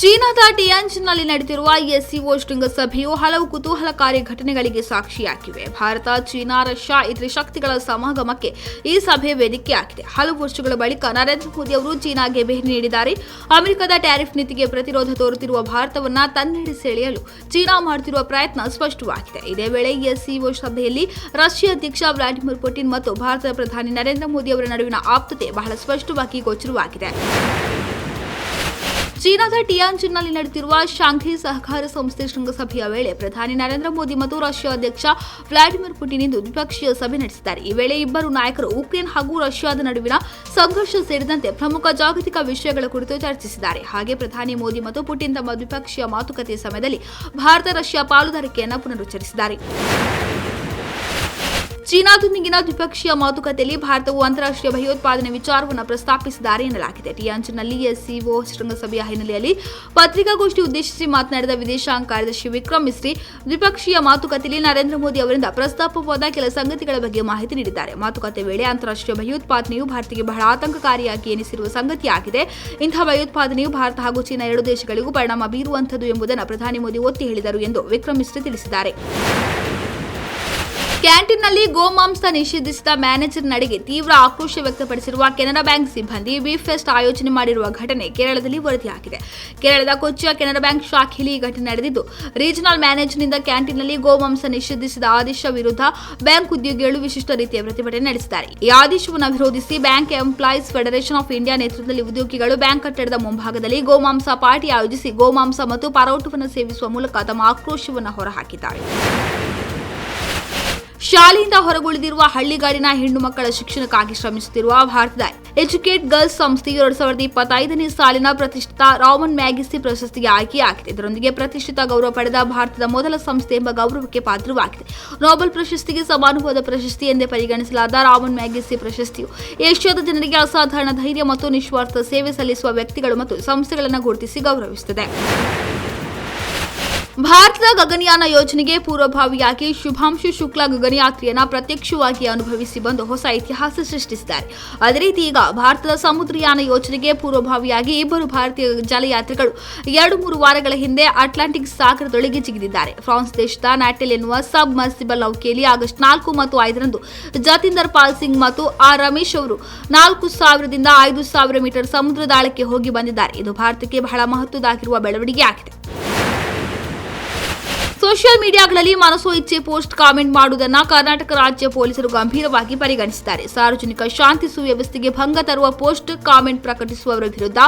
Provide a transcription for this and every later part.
ಚೀನಾದ ಟಿಯಾನ್ಜಿನ್ನಲ್ಲಿ ನಡೆದಿರುವ ಎಸ್ಸಿಒ ಶೃಂಗಸಭೆಯು ಹಲವು ಕುತೂಹಲಕಾರಿ ಘಟನೆಗಳಿಗೆ ಸಾಕ್ಷಿಯಾಗಿವೆ. ಭಾರತ, ಚೀನಾ, ರಷ್ಯಾ ಇತರೆ ಶಕ್ತಿಗಳ ಸಮಾಗಮಕ್ಕೆ ಈ ಸಭೆ ವೇದಿಕೆಯಾಗಿದೆ. ಹಲವು ವರ್ಷಗಳ ಬಳಿಕ ನರೇಂದ್ರ ಮೋದಿ ಅವರು ಚೀನಾಗೆ ಭೇಟಿ ನೀಡಿದ್ದಾರೆ. ಅಮೆರಿಕದ ಟ್ಯಾರಿಫ್ ನೀತಿಗೆ ಪ್ರತಿರೋಧ ತೋರುತ್ತಿರುವ ಭಾರತವನ್ನ ತನ್ನೆಡೆ ಸೆಳೆಯಲು ಚೀನಾ ಮಾಡುತ್ತಿರುವ ಪ್ರಯತ್ನ ಸ್ಪಷ್ಟವಾಗಿದೆ. ಇದೇ ವೇಳೆ ಎಸ್ಸಿಒ ಸಭೆಯಲ್ಲಿ ರಷ್ಯಾ ಅಧ್ಯಕ್ಷ ವ್ಲಾಡಿಮಿರ್ ಪುಟಿನ್ ಮತ್ತು ಭಾರತದ ಪ್ರಧಾನಿ ನರೇಂದ್ರ ಮೋದಿ ಅವರ ನಡುವಿನ ಆಪ್ತತೆ ಬಹಳ ಸ್ಪಷ್ಟವಾಗಿ ಗೋಚರವಾಗಿದೆ. ಚೀನಾದ ಟಿಯಾನ್ಜಿನ್ನಲ್ಲಿ ನಡೆದಿರುವ ಶಾಂಘೈ ಸಹಕಾರ ಸಂಸ್ಥೆ ಶೃಂಗಸಭೆಯ ವೇಳೆ ಪ್ರಧಾನಿ ನರೇಂದ್ರ ಮೋದಿ ಮತ್ತು ರಷ್ಯಾ ಅಧ್ಯಕ್ಷ ವ್ಲಾಡಿಮಿರ್ ಪುಟಿನ್ ಇಂದು ದ್ವಿಪಕ್ಷೀಯ ಸಭೆ ನಡೆಸಿದ್ದಾರೆ. ಈ ವೇಳೆ ಇಬ್ಬರು ನಾಯಕರು ಉಕ್ರೇನ್ ಹಾಗೂ ರಷ್ಯಾದ ನಡುವಿನ ಸಂಘರ್ಷ ಸೇರಿದಂತೆ ಪ್ರಮುಖ ಜಾಗತಿಕ ವಿಷಯಗಳ ಕುರಿತು ಚರ್ಚಿಸಿದ್ದಾರೆ. ಹಾಗೆ ಪ್ರಧಾನಿ ಮೋದಿ ಮತ್ತು ಪುಟಿನ್ ತಮ್ಮ ದ್ವಿಪಕ್ಷೀಯ ಮಾತುಕತೆ ಸಮಯದಲ್ಲಿ ಭಾರತ ರಷ್ಯಾ ಪಾಲುದಾರಿಕೆಯನ್ನು ಪುನರುಚ್ಚರಿಸಿದ್ದಾರೆ. ಚೀನಾದೊಂದಿಗಿನ ದ್ವಿಪಕ್ಷೀಯ ಮಾತುಕತೆಯಲ್ಲಿ ಭಾರತವು ಅಂತಾರಾಷ್ಟ್ರೀಯ ಭಯೋತ್ಪಾದನೆ ವಿಚಾರವನ್ನು ಪ್ರಸ್ತಾಪಿಸಿದ್ದಾರೆ ಎನ್ನಲಾಗಿದೆ. ಟಿಯಾಂಚಿನಲ್ಲಿ ಎಸ್ಸಿಒ ಶೃಂಗಸಭೆಯ ಹಿನ್ನೆಲೆಯಲ್ಲಿ ಪತ್ರಿಕಾಗೋಷ್ಠಿ ಉದ್ದೇಶಿಸಿ ಮಾತನಾಡಿದ ವಿದೇಶಾಂಗ ಕಾರ್ಯದರ್ಶಿ ವಿಕ್ರಮ್ ಮಿಸ್ರಿ ದ್ವಿಪಕ್ಷೀಯ ಮಾತುಕತೆಯಲ್ಲಿ ನರೇಂದ್ರ ಮೋದಿ ಅವರಿಂದ ಪ್ರಸ್ತಾಪವಾದ ಕೆಲ ಸಂಗತಿಗಳ ಬಗ್ಗೆ ಮಾಹಿತಿ ನೀಡಿದ್ದಾರೆ. ಮಾತುಕತೆ ವೇಳೆ ಅಂತಾರಾಷ್ಟ್ರೀಯ ಭಯೋತ್ಪಾದನೆಯು ಭಾರತಕ್ಕೆ ಬಹಳ ಆತಂಕಕಾರಿಯಾಗಿ ಎನಿಸಿರುವ ಸಂಗತಿಯಾಗಿದೆ. ಇಂತಹ ಭಯೋತ್ಪಾದನೆಯು ಭಾರತ ಹಾಗೂ ಚೀನಾ ಎರಡು ದೇಶಗಳಿಗೂ ಪರಿಣಾಮ ಬೀರುವಂಥದ್ದು ಎಂಬುದನ್ನು ಪ್ರಧಾನಿ ಮೋದಿ ಒತ್ತಿ ಹೇಳಿದರು ಎಂದು ವಿಕ್ರಮ್ ಮಿಸ್ರಿ ತಿಳಿಸಿದ್ದಾರೆ. ಕ್ಯಾಂಟೀನ್ನಲ್ಲಿ ಗೋಮಾಂಸ ನಿಷೇಧಿಸಿದ ಮ್ಯಾನೇಜರ್ ನಡೆಗೆ ತೀವ್ರ ಆಕ್ರೋಶ ವ್ಯಕ್ತಪಡಿಸಿರುವ ಕೆನರಾ ಬ್ಯಾಂಕ್ ಸಿಬ್ಬಂದಿ ಬೀಫ್ ಫೆಸ್ಟ್ ಆಯೋಜನೆ ಮಾಡಿರುವ ಘಟನೆ ಕೇರಳದಲ್ಲಿ ವರದಿಯಾಗಿದೆ. ಕೇರಳದ ಕೊಚ್ಚಿಯ ಕೆನರಾ ಬ್ಯಾಂಕ್ ಶಾಖೆಯಲ್ಲಿ ಈ ಘಟನೆ ನಡೆದಿದ್ದು, ರೀಜನಲ್ ಮ್ಯಾನೇಜರ್ನಿಂದ ಕ್ಯಾಂಟೀನ್ನಲ್ಲಿ ಗೋಮಾಂಸ ನಿಷೇಧಿಸಿದ ಆದೇಶ ವಿರುದ್ಧ ಬ್ಯಾಂಕ್ ಉದ್ಯೋಗಿಗಳು ವಿಶಿಷ್ಟ ರೀತಿಯ ಪ್ರತಿಭಟನೆ ನಡೆಸಿದ್ದಾರೆ. ಈ ಆದೇಶವನ್ನು ವಿರೋಧಿಸಿ bank employees federation of India ನೇತೃತ್ವದಲ್ಲಿ ಉದ್ಯೋಗಿಗಳು ಬ್ಯಾಂಕ್ ಕಟ್ಟಡದ ಮುಂಭಾಗದಲ್ಲಿ ಗೋಮಾಂಸ ಪಾರ್ಟಿ ಆಯೋಜಿಸಿ ಗೋಮಾಂಸ ಮತ್ತು ಪರೋಟವನ್ನು ಸೇವಿಸುವ ಮೂಲಕ ತಮ್ಮ ಆಕ್ರೋಶವನ್ನು ಹೊರಹಾಕಿದ್ದಾರೆ. ಶಾಲೆಯಿಂದ ಹೊರಗುಳಿದಿರುವ ಹಳ್ಳಿಗಾಡಿನ ಹೆಣ್ಣು ಮಕ್ಕಳ ಶಿಕ್ಷಣಕ್ಕಾಗಿ ಶ್ರಮಿಸುತ್ತಿರುವ ಭಾರತದ ಎಜುಕೇಟ್ ಗರ್ಲ್ಸ್ ಸಂಸ್ಥೆಯು ಎರಡ್ ಸಾವಿರದ ಇಪ್ಪತ್ತೈದನೇ ಸಾಲಿನ ಪ್ರತಿಷ್ಠಿತ ರಾಮನ್ ಮ್ಯಾಗಿಸಿ ಪ್ರಶಸ್ತಿಗೆ ಆಯ್ಕೆಯಾಗಿದೆ. ಇದರೊಂದಿಗೆ ಪ್ರತಿಷ್ಠಿತ ಗೌರವ ಪಡೆದ ಭಾರತದ ಮೊದಲ ಸಂಸ್ಥೆ ಎಂಬ ಗೌರವಕ್ಕೆ ಪಾತ್ರವಾಗಿದೆ. ನೊಬೆಲ್ ಪ್ರಶಸ್ತಿಗೆ ಸಮಾನವಾದ ಪ್ರಶಸ್ತಿ ಎಂದೇ ಪರಿಗಣಿಸಲಾದ ರಾಮನ್ ಮ್ಯಾಗಿಸಿ ಪ್ರಶಸ್ತಿಯು ಏಷ್ಯಾದ ಜನರಿಗೆ ಅಸಾಧಾರಣ ಧೈರ್ಯ ಮತ್ತು ನಿಸ್ವಾರ್ಥ ಸೇವೆ ಸಲ್ಲಿಸುವ ವ್ಯಕ್ತಿಗಳು ಮತ್ತು ಸಂಸ್ಥೆಗಳನ್ನು ಗುರುತಿಸಿ ಗೌರವಿಸುತ್ತದೆ. ಭಾರತದ ಗಗನಯಾನ ಯೋಜನೆಗೆ ಪೂರ್ವಭಾವಿಯಾಗಿ ಶುಭಾಂಶು ಶುಕ್ಲ ಗಗನಯಾತ್ರೆಯನ್ನ ಪ್ರತ್ಯಕ್ಷವಾಗಿ ಅನುಭವಿಸಿ ಬಂದು ಹೊಸ ಇತಿಹಾಸ ಸೃಷ್ಟಿಸಿದ್ದಾರೆ. ಅದೇ ರೀತಿ ಈಗ ಭಾರತದ ಸಮುದ್ರಯಾನ ಯೋಜನೆಗೆ ಪೂರ್ವಭಾವಿಯಾಗಿ ಇಬ್ಬರು ಭಾರತೀಯ ಜಲಯಾತ್ರಿಗಳು ಎರಡು ಮೂರು ವಾರಗಳ ಹಿಂದೆ ಅಟ್ಲಾಂಟಿಕ್ ಸಾಗರದೊಳಗೆ ಜಿಗಿದಿದ್ದಾರೆ. ಫ್ರಾನ್ಸ್ ದೇಶದ ನ್ಯಾಟೆಲ್ ಎನ್ನುವ ಸಬ್ ಮರ್ಸಿಬಲ್ ನೌಕೆಯಲ್ಲಿ ಆಗಸ್ಟ್ ನಾಲ್ಕು ಮತ್ತು ಐದರಂದು ಜತಿಂದರ್ ಪಾಲ್ ಸಿಂಗ್ ಮತ್ತು ಆರ್ ರಮೇಶ್ ಅವರು ನಾಲ್ಕು ಸಾವಿರದಿಂದ ಐದು ಸಾವಿರ ಮೀಟರ್ ಸಮುದ್ರದಾಳಕ್ಕೆ ಹೋಗಿ ಬಂದಿದ್ದಾರೆ. ಇದು ಭಾರತಕ್ಕೆ ಬಹಳ ಮಹತ್ವದಾಗಿರುವ ಬೆಳವಣಿಗೆ ಆಗಿದೆ ಸೋಷಿಯಲ್ ಮೀಡಿಯಾಗಳಲ್ಲಿ ಮನಸೋ ಇಚ್ಛೆ ಪೋಸ್ಟ್ ಕಾಮೆಂಟ್ ಮಾಡುವುದನ್ನು ಕರ್ನಾಟಕ ರಾಜ್ಯ ಪೊಲೀಸರು ಗಂಭೀರವಾಗಿ ಪರಿಗಣಿಸಿದ್ದಾರೆ. ಸಾರ್ವಜನಿಕ ಶಾಂತಿ ಸುವ್ಯವಸ್ಥೆಗೆ ಭಂಗ ತರುವ ಪೋಸ್ಟ್ ಕಾಮೆಂಟ್ ಪ್ರಕಟಿಸುವವರ ವಿರುದ್ಧ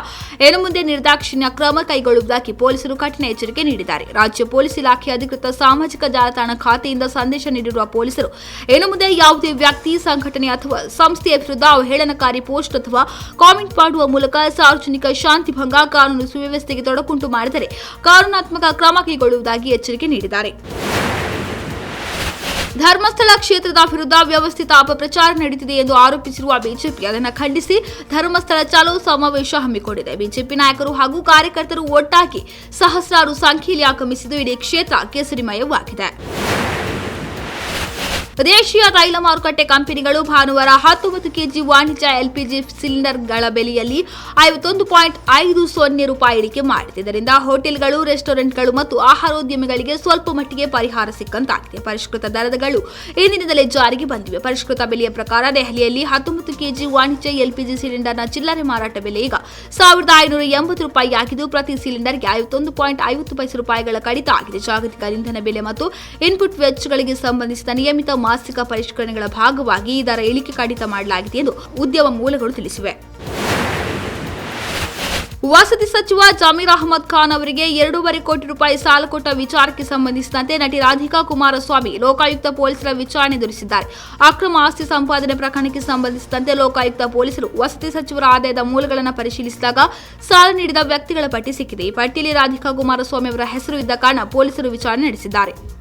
ಇನ್ನು ಮುಂದೆ ನಿರ್ದಾಕ್ಷಿಣ್ಯ ಕ್ರಮ ಕೈಗೊಳ್ಳುವುದಾಗಿ ಪೊಲೀಸರು ಕಠಿಣ ಎಚ್ಚರಿಕೆ ನೀಡಿದ್ದಾರೆ. ರಾಜ್ಯ ಪೊಲೀಸ್ ಇಲಾಖೆ ಅಧಿಕೃತ ಸಾಮಾಜಿಕ ಜಾಲತಾಣ ಖಾತೆಯಿಂದ ಸಂದೇಶ ನೀಡಿರುವ ಪೊಲೀಸರು ಇನ್ನು ಮುಂದೆ ಯಾವುದೇ ವ್ಯಕ್ತಿ, ಸಂಘಟನೆ ಅಥವಾ ಸಂಸ್ಥೆಯ ವಿರುದ್ಧ ಅವಹೇಳನಕಾರಿ ಪೋಸ್ಟ್ ಅಥವಾ ಕಾಮೆಂಟ್ ಮಾಡುವ ಮೂಲಕ ಸಾರ್ವಜನಿಕ ಶಾಂತಿ ಭಂಗ ಕಾನೂನು ಸುವ್ಯವಸ್ಥೆಗೆ ತೊಡಕುಂಟು ಮಾಡಿದರೆ ಕಾನೂನಾತ್ಮಕ ಕ್ರಮ ಕೈಗೊಳ್ಳುವುದಾಗಿ ಎಚ್ಚರಿಕೆ ನೀಡಿದ್ದಾರೆ ಧರ್ಮಸ್ಥಳ ಕ್ಷೇತ್ರದ ವಿರುದ್ಧ ವ್ಯವಸ್ಥಿತ ಅಪಪ್ರಚಾರ ನಡೆದಿದೆ ಎಂದು ಆರೋಪಿಸಿರುವ ಬಿಜೆಪಿ ಅದನ್ನು ಖಂಡಿಸಿ ಧರ್ಮಸ್ಥಳ ಚಲೋ ಸಮಾವೇಶ ಹಮ್ಮಿಕೊಂಡಿದೆ. ಬಿಜೆಪಿ ನಾಯಕರು ಹಾಗೂ ಕಾರ್ಯಕರ್ತರು ಒಟ್ಟಾಗಿ ಸಹಸ್ರಾರು ಸಂಖ್ಯೆಯಲ್ಲಿ ಆಗಮಿಸಿದ್ದು ಇಡೀ ಕ್ಷೇತ್ರ ಕೇಸರಿಮಯವಾಗಿದೆ. ದೇಶೀಯ ತೈಲ ಮಾರುಕಟ್ಟೆ ಕಂಪನಿಗಳು ಭಾನುವಾರ ಹತ್ತೊಂಬತ್ತು ಕೆಜಿ ವಾಣಿಜ್ಯ ಎಲ್ಪಿಜಿ ಸಿಲಿಂಡರ್ಗಳ ಬೆಲೆಯಲ್ಲಿ ಐವತ್ತೊಂದು ಪಾಯಿಂಟ್ ಐದು ಸೊನ್ನೆ ರೂಪಾಯಿ ಇಳಿಕೆ ಮಾಡಿದೆ ಇದರಿಂದ ಹೋಟೆಲ್ಗಳು, ರೆಸ್ಟೋರೆಂಟ್ಗಳು ಮತ್ತು ಆಹಾರೋದ್ಯಮಿಗಳಿಗೆ ಸ್ವಲ್ಪ ಮಟ್ಟಿಗೆ ಪರಿಹಾರ ಸಿಕ್ಕಂತಾಗಿದೆ. ಪರಿಷ್ಕೃತ ದರಗಳು ಇಂದಿನಿಂದಲೇ ಜಾರಿಗೆ ಬಂದಿವೆ. ಪರಿಷ್ಕೃತ ಬೆಲೆಯ ಪ್ರಕಾರ ದೆಹಲಿಯಲ್ಲಿ ಹತ್ತೊಂಬತ್ತು ಕೆಜಿ ವಾಣಿಜ್ಯ ಎಲ್ಪಿಜಿ ಸಿಲಿಂಡರ್ನ ಚಿಲ್ಲರೆ ಮಾರಾಟ ಬೆಲೆ ಈಗ ಸಾವಿರದ ಐನೂರ ಎಂಬತ್ತು ರೂಪಾಯಿ ಆಗಿದ್ದು, ಪ್ರತಿ ಸಿಲಿಂಡರ್ಗೆ ಐವತ್ತೊಂದು ಪಾಯಿಂಟ್ ಐವತ್ತು ಪೈಸೆ ರೂಪಾಯಿಗಳ ಕಡಿತ ಆಗಿದೆ. ಜಾಗತಿಕ ಇಂಧನ ಬೆಲೆ ಮತ್ತು ಇನ್ಪುಟ್ ವೆಚ್ಚಗಳಿಗೆ ಸಂಬಂಧಿಸಿದ ನಿಯಮಿತ ಮಾಸಿಕ ಪರಿಷ್ಕರಣೆಗಳ ಭಾಗವಾಗಿ ಈ ದರ ಇಳಿಕೆ ಕಡಿತ ಮಾಡಲಾಗಿದೆ ಎಂದು ಉದ್ಯಮ ಮೂಲಗಳು ತಿಳಿಸಿವೆ. ವಸತಿ ಸಚಿವ ಜಮೀರ್ ಅಹಮದ್ ಖಾನ್ ಅವರಿಗೆ ಎರಡೂವರೆ ಕೋಟಿ ರೂಪಾಯಿ ಸಾಲ ಕೊಟ್ಟ ವಿಚಾರಕ್ಕೆ ಸಂಬಂಧಿಸಿದಂತೆ ನಟಿ ರಾಧಿಕಾ ಕುಮಾರಸ್ವಾಮಿ ಲೋಕಾಯುಕ್ತ ಪೊಲೀಸರ ವಿಚಾರಣೆ ಎದುರಿಸಿದ್ದಾರೆ. ಅಕ್ರಮ ಆಸ್ತಿ ಸಂಪಾದನೆ ಪ್ರಕರಣಕ್ಕೆ ಸಂಬಂಧಿಸಿದಂತೆ ಲೋಕಾಯುಕ್ತ ಪೊಲೀಸರು ವಸತಿ ಸಚಿವರ ಆದಾಯದ ಮೂಲಗಳನ್ನು ಪರಿಶೀಲಿಸಿದಾಗ ಸಾಲ ನೀಡಿದ ವ್ಯಕ್ತಿಗಳ ಪಟ್ಟಿ ಸಿಕ್ಕಿದೆ. ಈ ಪಟ್ಟಿಯಲ್ಲಿ ರಾಧಿಕಾ ಕುಮಾರಸ್ವಾಮಿ ಅವರ ಹೆಸರು ಇದ್ದ ಕಾರಣ ಪೊಲೀಸರು ವಿಚಾರಣೆ ನಡೆಸಿದ್ದಾರೆ.